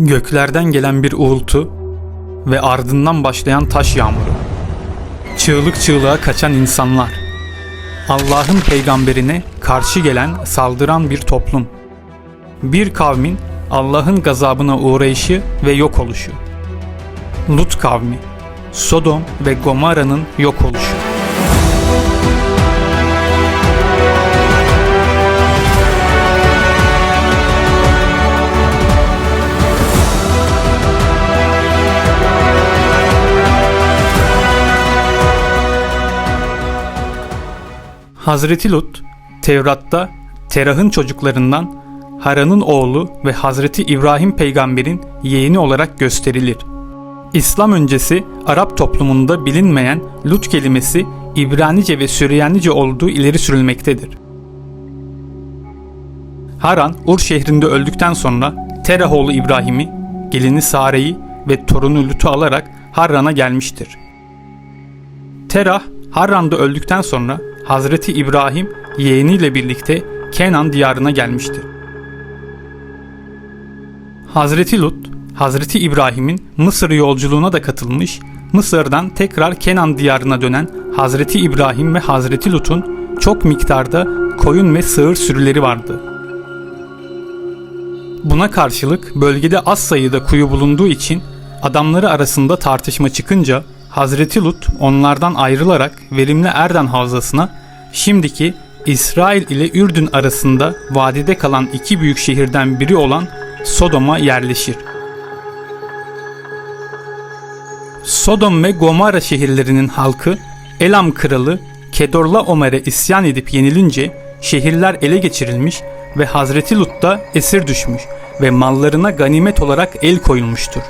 Göklerden gelen bir uğultu ve ardından başlayan taş yağmuru. Çığlık çığlığa kaçan insanlar. Allah'ın peygamberine karşı gelen, saldıran bir toplum. Bir kavmin Allah'ın gazabına uğrayışı ve yok oluşu. Lut kavmi, Sodom ve Gomorra'nın yok oluşu. Hazreti Lut, Tevrat'ta Terah'ın çocuklarından Haran'ın oğlu ve Hazreti İbrahim peygamberin yeğeni olarak gösterilir. İslam öncesi Arap toplumunda bilinmeyen Lut kelimesi İbranice ve Süryanice olduğu ileri sürülmektedir. Haran, Ur şehrinde öldükten sonra Terah oğlu İbrahim'i, gelini Sare'yi ve torunu Lut'u alarak Harran'a gelmiştir. Terah, Harran'da öldükten sonra Hazreti İbrahim yeğeniyle birlikte Kenan diyarına gelmiştir. Hazreti Lut, Hazreti İbrahim'in Mısır yolculuğuna da katılmış, Mısır'dan tekrar Kenan diyarına dönen Hazreti İbrahim ve Hazreti Lut'un çok miktarda koyun ve sığır sürüleri vardı. Buna karşılık bölgede az sayıda kuyu bulunduğu için adamları arasında tartışma çıkınca Hazreti Lut onlardan ayrılarak verimli Erden havzasına şimdiki İsrail ile Ürdün arasında vadide kalan iki büyük şehirden biri olan Sodom'a yerleşir. Sodom ve Gomorra şehirlerinin halkı Elam kralı Kedorlaomer'e isyan edip yenilince şehirler ele geçirilmiş ve Hazreti Lut da esir düşmüş ve mallarına ganimet olarak el koyulmuştur.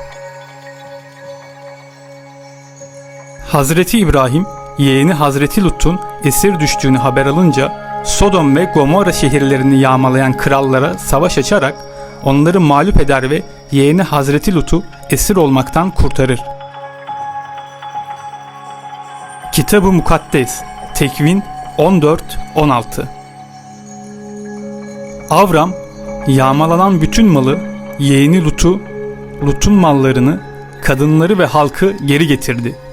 Hazreti İbrahim yeğeni Hazreti Lut'un esir düştüğünü haber alınca Sodom ve Gomorra şehirlerini yağmalayan krallara savaş açarak onları mağlup eder ve yeğeni Hazreti Lut'u esir olmaktan kurtarır. Kitab-ı Mukaddes Tekvin 14-16 Avram yağmalanan bütün malı, yeğeni Lut'u, Lut'un mallarını, kadınları ve halkı geri getirdi.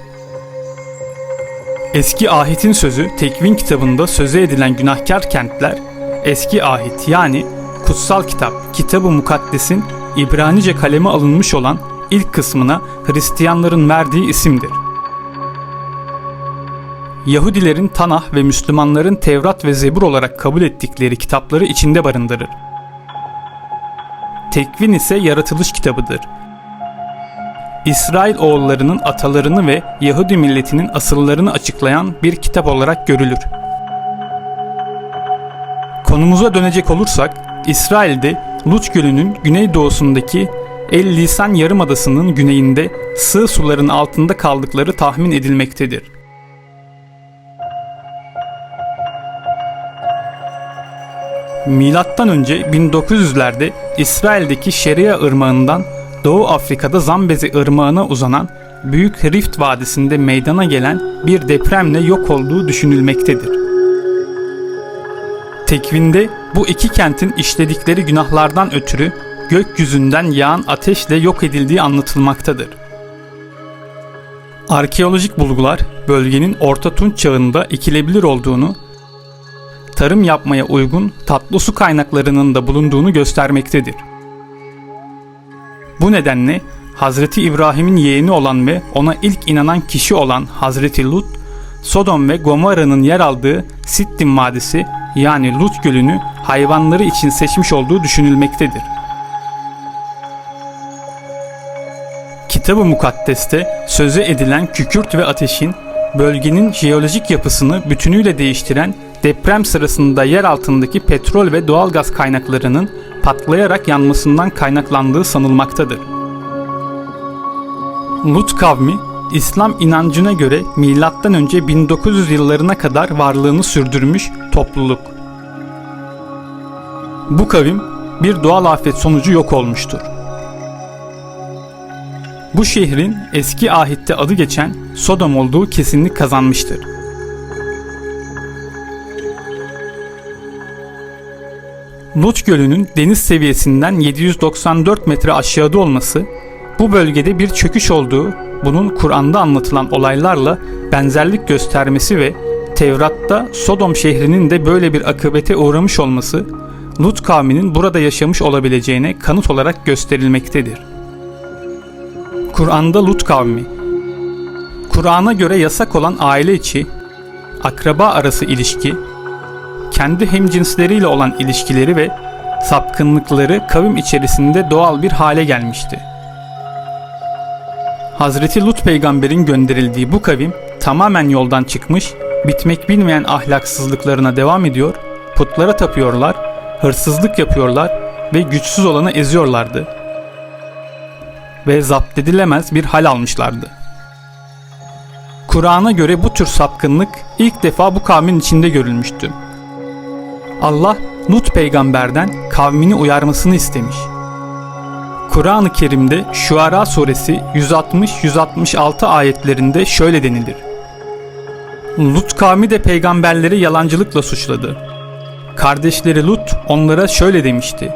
Eski ahitin sözü Tekvin kitabında söze edilen günahkar kentler, eski ahit yani kutsal kitap Kitab-ı Mukaddes'in İbranice kaleme alınmış olan ilk kısmına Hristiyanların verdiği isimdir. Yahudilerin Tanah ve Müslümanların Tevrat ve Zebur olarak kabul ettikleri kitapları içinde barındırır. Tekvin ise yaratılış kitabıdır. İsrail oğullarının atalarını ve Yahudi milletinin asıllarını açıklayan bir kitap olarak görülür. Konumuza dönecek olursak, İsrail'de Lut Gölü'nün güneydoğusundaki El Lisan Yarımadası'nın güneyinde sığ suların altında kaldıkları tahmin edilmektedir. Milattan önce 1900'lerde İsrail'deki Şeria Irmağı'ndan Doğu Afrika'da Zambezi Irmağı'na uzanan Büyük Rift Vadisi'nde meydana gelen bir depremle yok olduğu düşünülmektedir. Tekvinde bu iki kentin işledikleri günahlardan ötürü gökyüzünden yağan ateşle yok edildiği anlatılmaktadır. Arkeolojik bulgular bölgenin Orta Tunç çağında ekilebilir olduğunu, tarım yapmaya uygun tatlı su kaynaklarının da bulunduğunu göstermektedir. Bu nedenle Hazreti İbrahim'in yeğeni olan ve ona ilk inanan kişi olan Hazreti Lut, Sodom ve Gomorra'nın yer aldığı Sittim Vadisi yani Lut Gölü'nü hayvanları için seçmiş olduğu düşünülmektedir. Kitab-ı Mukaddes'te söze edilen kükürt ve ateşin bölgenin jeolojik yapısını bütünüyle değiştiren deprem sırasında yer altındaki petrol ve doğalgaz kaynaklarının patlayarak yanmasından kaynaklandığı sanılmaktadır. Lut kavmi İslam inancına göre M.Ö. 1900 yıllarına kadar varlığını sürdürmüş topluluk. Bu kavim bir doğal afet sonucu yok olmuştur. Bu şehrin eski ahitte adı geçen Sodom olduğu kesinlik kazanmıştır. Lut Gölü'nün deniz seviyesinden 794 metre aşağıda olması, bu bölgede bir çöküş olduğu, bunun Kur'an'da anlatılan olaylarla benzerlik göstermesi ve Tevrat'ta Sodom şehrinin de böyle bir akıbete uğramış olması, Lut kavminin burada yaşamış olabileceğine kanıt olarak gösterilmektedir. Kur'an'da Lut kavmi Kur'an'a göre yasak olan aile içi, akraba arası ilişki, kendi hemcinsleriyle olan ilişkileri ve sapkınlıkları kavim içerisinde doğal bir hale gelmişti. Hazreti Lut peygamberin gönderildiği bu kavim tamamen yoldan çıkmış, bitmek bilmeyen ahlaksızlıklarına devam ediyor, putlara tapıyorlar, hırsızlık yapıyorlar ve güçsüz olanı eziyorlardı. Ve zapt edilemez bir hal almışlardı. Kur'an'a göre bu tür sapkınlık ilk defa bu kavmin içinde görülmüştü. Allah Lut peygamberden kavmini uyarmasını istemiş. Kur'an-ı Kerim'de Şuara suresi 160-166 ayetlerinde şöyle denilir. Lut kavmi de peygamberleri yalancılıkla suçladı. Kardeşleri Lut onlara şöyle demişti.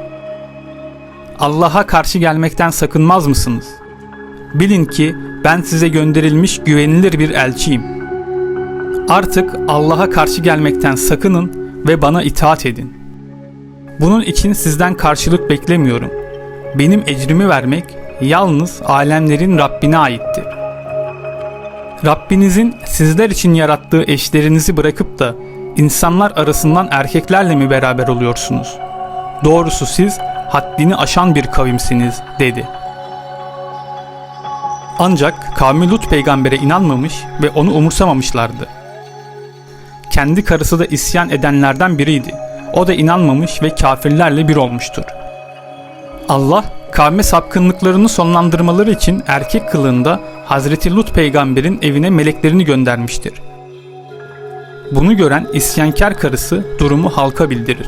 Allah'a karşı gelmekten sakınmaz mısınız? Bilin ki ben size gönderilmiş güvenilir bir elçiyim. Artık Allah'a karşı gelmekten sakının ve bana itaat edin. Bunun için sizden karşılık beklemiyorum. Benim ecrimi vermek yalnız alemlerin Rabbine aittir. Rabbinizin sizler için yarattığı eşlerinizi bırakıp da insanlar arasından erkeklerle mi beraber oluyorsunuz? Doğrusu siz haddini aşan bir kavimsiniz dedi. Ancak kavmi Lut peygambere inanmamış ve onu umursamamışlardı. Kendi karısı da isyan edenlerden biriydi. O da inanmamış ve kafirlerle bir olmuştur. Allah kavme sapkınlıklarını sonlandırmaları için erkek kılığında Hazreti Lut peygamberin evine meleklerini göndermiştir. Bunu gören isyankar karısı durumu halka bildirir.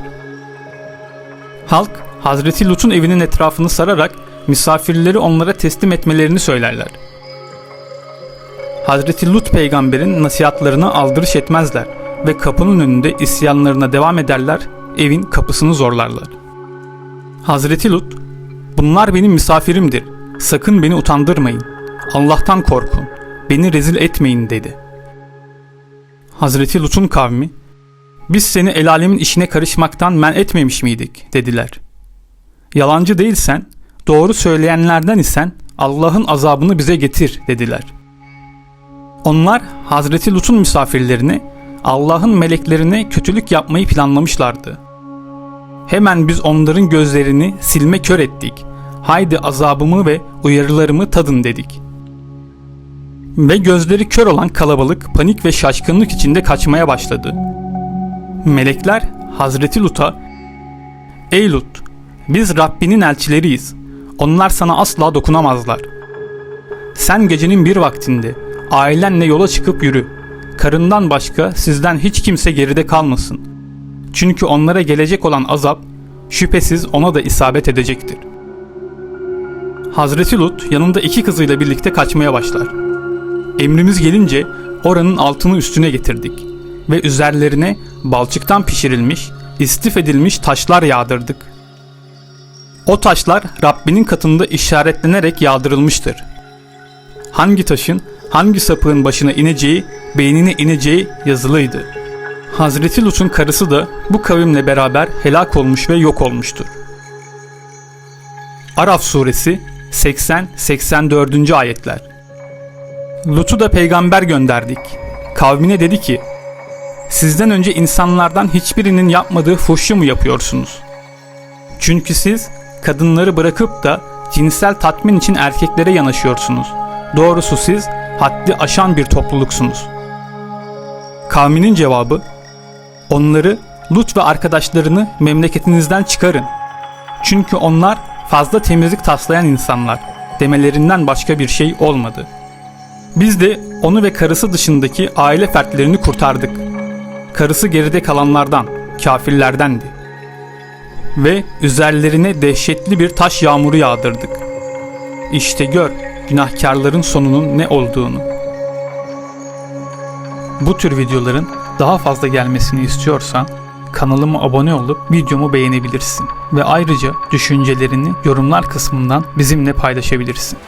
Halk Hazreti Lut'un evinin etrafını sararak misafirleri onlara teslim etmelerini söylerler. Hazreti Lut peygamberin nasihatlarına aldırış etmezler ve kapının önünde isyanlarına devam ederler, evin kapısını zorlarlar. Hazreti Lut, bunlar benim misafirimdir, sakın beni utandırmayın, Allah'tan korkun, beni rezil etmeyin dedi. Hazreti Lut'un kavmi, biz seni el alemin işine karışmaktan men etmemiş miydik dediler. Yalancı değilsen, doğru söyleyenlerden isen Allah'ın azabını bize getir dediler. Onlar Hazreti Lut'un misafirlerini Allah'ın meleklerine kötülük yapmayı planlamışlardı. Hemen biz onların gözlerini silme kör ettik. Haydi azabımı ve uyarılarımı tadın dedik. Ve gözleri kör olan kalabalık panik ve şaşkınlık içinde kaçmaya başladı. Melekler Hazreti Lut'a Ey Lut! Biz Rabbinin elçileriyiz. Onlar sana asla dokunamazlar. Sen gecenin bir vaktinde ailenle yola çıkıp yürü. Karından başka sizden hiç kimse geride kalmasın. Çünkü onlara gelecek olan azap şüphesiz ona da isabet edecektir. Hazreti Lut yanında iki kızıyla birlikte kaçmaya başlar. Emrimiz gelince oranın altını üstüne getirdik ve üzerlerine balçıktan pişirilmiş, istif edilmiş taşlar yağdırdık. O taşlar Rabbinin katında işaretlenerek yağdırılmıştır. Hangi taşın hangi sapığın başına ineceği, beynine ineceği yazılıydı. Hazreti Lut'un karısı da bu kavimle beraber helak olmuş ve yok olmuştur. Araf suresi 80-84. ayetler Lut'u da peygamber gönderdik. Kavmine dedi ki, Sizden önce insanlardan hiçbirinin yapmadığı fuhşu mu yapıyorsunuz? Çünkü siz kadınları bırakıp da cinsel tatmin için erkeklere yanaşıyorsunuz. Doğrusu siz haddi aşan bir topluluksunuz. Kavminin cevabı, onları Lut ve arkadaşlarını memleketinizden çıkarın. Çünkü onlar fazla temizlik taslayan insanlar demelerinden başka bir şey olmadı. Biz de onu ve karısı dışındaki aile fertlerini kurtardık. Karısı geride kalanlardan, kafirlerdendi. Ve üzerlerine dehşetli bir taş yağmuru yağdırdık. İşte gör günahkarların sonunun ne olduğunu. Bu tür videoların daha fazla gelmesini istiyorsan kanalıma abone olup videomu beğenebilirsin. Ve ayrıca düşüncelerini yorumlar kısmından bizimle paylaşabilirsin.